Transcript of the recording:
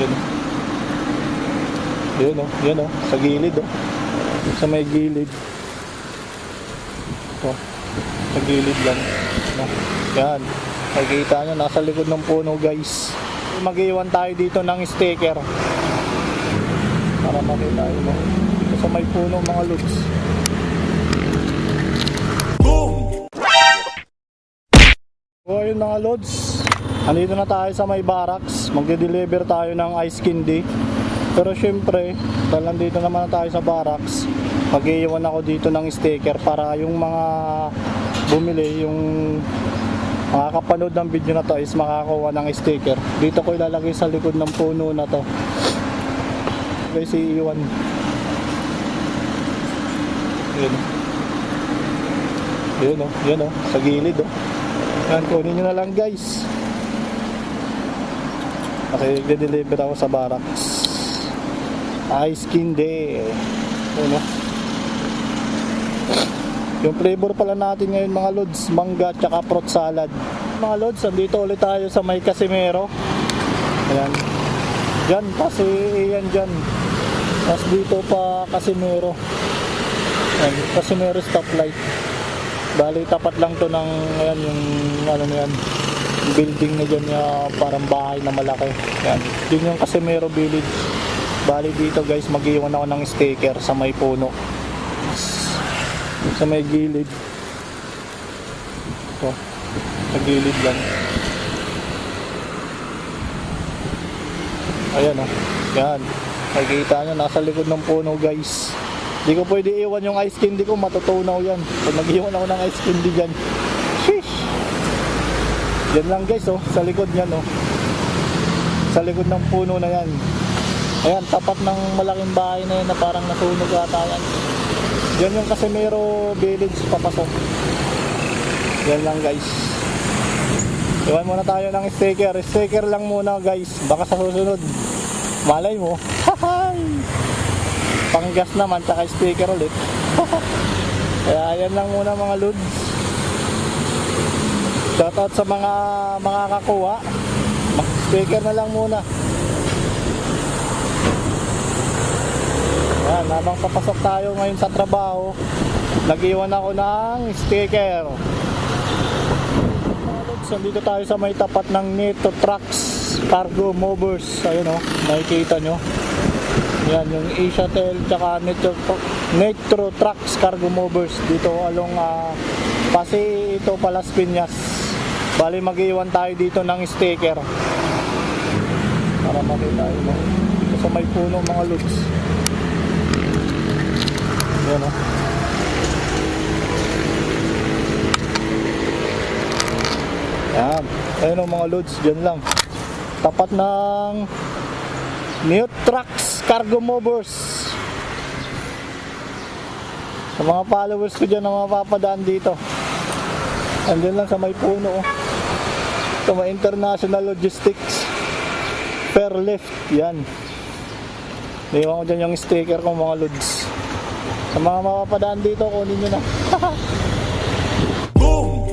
Yun. Yun o, yun o, sa gilid o. Sa may gilid. Ito, sa gilid lang. No? Yan, makikita nyo, nasa likod ng puno guys. Mag-iwan tayo dito ng sticker. Para makita nyo. Dito sa may puno mga looks. So ayun mga lods, andito na tayo sa may barracks. Magde-deliver tayo ng ice candy. Pero syempre, dahil nandito naman na tayo sa barracks, mag-iwan ako dito ng sticker para yung mga bumili, yung makakapanood ng video na to is makakakuha ng sticker. Dito ko ilalagay sa likod ng puno na to. Guys, iiwan. Yun. Yun o, yun o, sa gilid o. Yan, kunin nyo na lang guys. Kasi i-deliver ako sa barracks. Ice candy. Ano? Yung flavor pala natin ngayon mga lods, mangga tsaka fruit salad. Mga lods, andito ulit tayo sa may Casimero. Ayan. Diyan, kasi yan dyan. Tapos dito pa Casimero. Ayan, Casimero stoplight. Bali, tapat lang to ng, ayan, yung, ano yan, building na dyan, yung parang bahay na malaki. Yan. Yun yung Casimero Village. Bali dito guys, mag-iwan ako ng sticker sa may puno. Sa may gilid. Ito. Sa gilid lang. Ayan o. Yan. Nakikita nyo, nasa likod ng puno guys. Di ko pwede iwan yung ice candy ko, matutunaw yan. Pag nag-iwan ako ng ice candy dyan. Yan lang guys oh, sa likod niyan oh. Sa likod ng puno na yan. Ayan, tapat ng malaking bahay na yan na parang nasunog ata yan. Yan yung Casimero Village papasok. Yan lang guys. Iwan muna tayo ng sticker. Sticker lang muna guys. Baka sa susunod. Malay mo. Panggas naman, tsaka sticker ulit. Kaya yan lang muna mga lods. Shoutout sa mga makakakuha. Sticker na lang muna. Yan, habang papasok tayo ngayon sa trabaho, nag-iwan ako ng sticker. Mga Nandito tayo sa may tapat ng Nito Trucks Cargo Movers. Ayun o, nakikita nyo. Yan, yung Asiatel tsaka Nitro, Nitro Trucks Cargo Movers dito along uh, Pasi ito Palas Piñas. Bali mag-iwan tayo dito ng sticker. Para makita mo. Dito sa may puno mga looks. Yan o. Yan. Ayun o mga loads, dyan lang. Tapat ng New Trucks Cargo Movers. Sa mga followers ko dyan na mapapadaan dito. Andyan lang sa may puno. oh. Ito may International Logistics Fairlift. Yan. Naiwan ko dyan yung sticker ko mga lods. Sa mga mapapadaan dito, kunin nyo na. Boom!